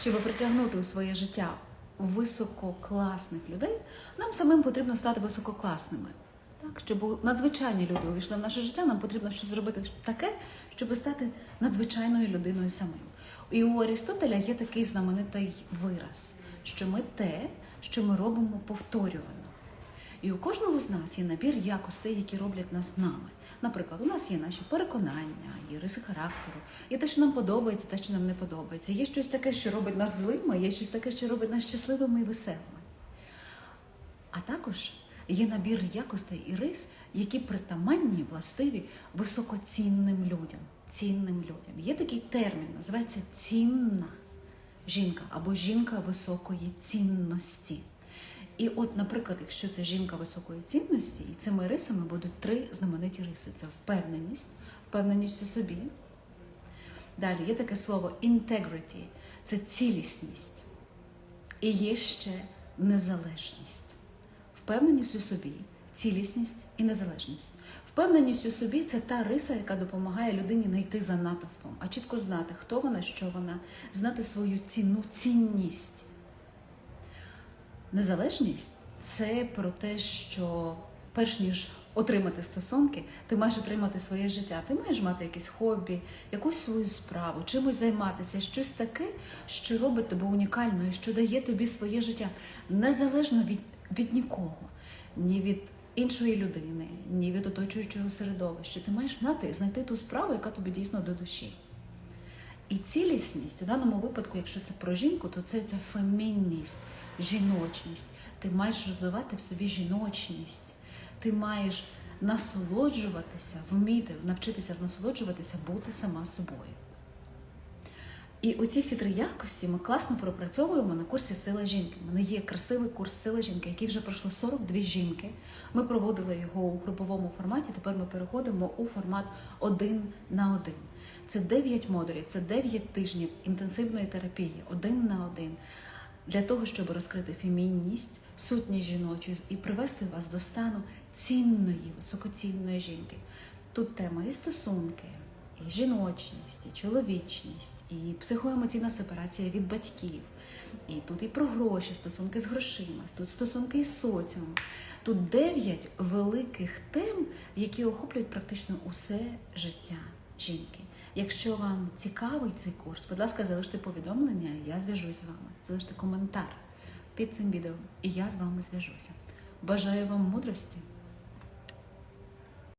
щоб притягнути у своє життя висококласних людей, нам самим потрібно стати висококласними. Так, щоб надзвичайні люди увійшли в наше життя, нам потрібно щось зробити таке, щоб стати надзвичайною людиною самим. І у Арістотеля є такий знаменитий вираз, що ми те, що ми робимо повторювано. І у кожного з нас є набір якостей, які роблять нас нами. Наприклад, у нас є наші переконання, є риси характеру, є те, що нам подобається, те, що нам не подобається. Є щось таке, що робить нас злими, є щось таке, що робить нас щасливими і веселими. А також є набір якостей і рис, які притаманні, властиві високоцінним людям. Цінним людям. Є такий термін, називається цінна жінка або жінка високої цінності. І от, наприклад, якщо це жінка високої цінності, і цими рисами будуть три знамениті риси: це впевненість, впевненість у собі. Далі є таке слово integrity – це цілісність. І є ще незалежність. Впевненість у собі, цілісність і незалежність. Впевненість у собі це та риса, яка допомагає людині не йти за натовпом, а чітко знати, хто вона, що вона, знати свою ціну, цінність. Незалежність це про те, що перш ніж отримати стосунки, ти маєш отримати своє життя. Ти маєш мати якесь хобі, якусь свою справу, чимось займатися, щось таке, що робить тебе унікальною, що дає тобі своє життя незалежно від, від нікого, ні від іншої людини, ні від оточуючого середовища. Ти маєш знати знайти ту справу, яка тобі дійсно до душі. І цілісність у даному випадку, якщо це про жінку, то це ця фемінність, жіночність. Ти маєш розвивати в собі жіночність. Ти маєш насолоджуватися, вміти, навчитися насолоджуватися, бути сама собою. І оці всі три якості ми класно пропрацьовуємо на курсі Сила жінки. У мене є красивий курс Сила жінки, який вже пройшло 42 жінки. Ми проводили його у груповому форматі. Тепер ми переходимо у формат один на один. Це 9 модулів, це 9 тижнів інтенсивної терапії, один на один, для того, щоб розкрити фемінність, сутність жіночу і привести вас до стану цінної, високоцінної жінки. Тут тема і стосунки, і жіночність, і чоловічність, і психоемоційна сепарація від батьків. І тут і про гроші, стосунки з грошима, тут стосунки із соціумом. Тут дев'ять великих тем, які охоплюють практично усе життя жінки. Якщо вам цікавий цей курс, будь ласка, залиште повідомлення, і я зв'яжусь з вами. Залиште коментар під цим відео, і я з вами зв'яжуся. Бажаю вам мудрості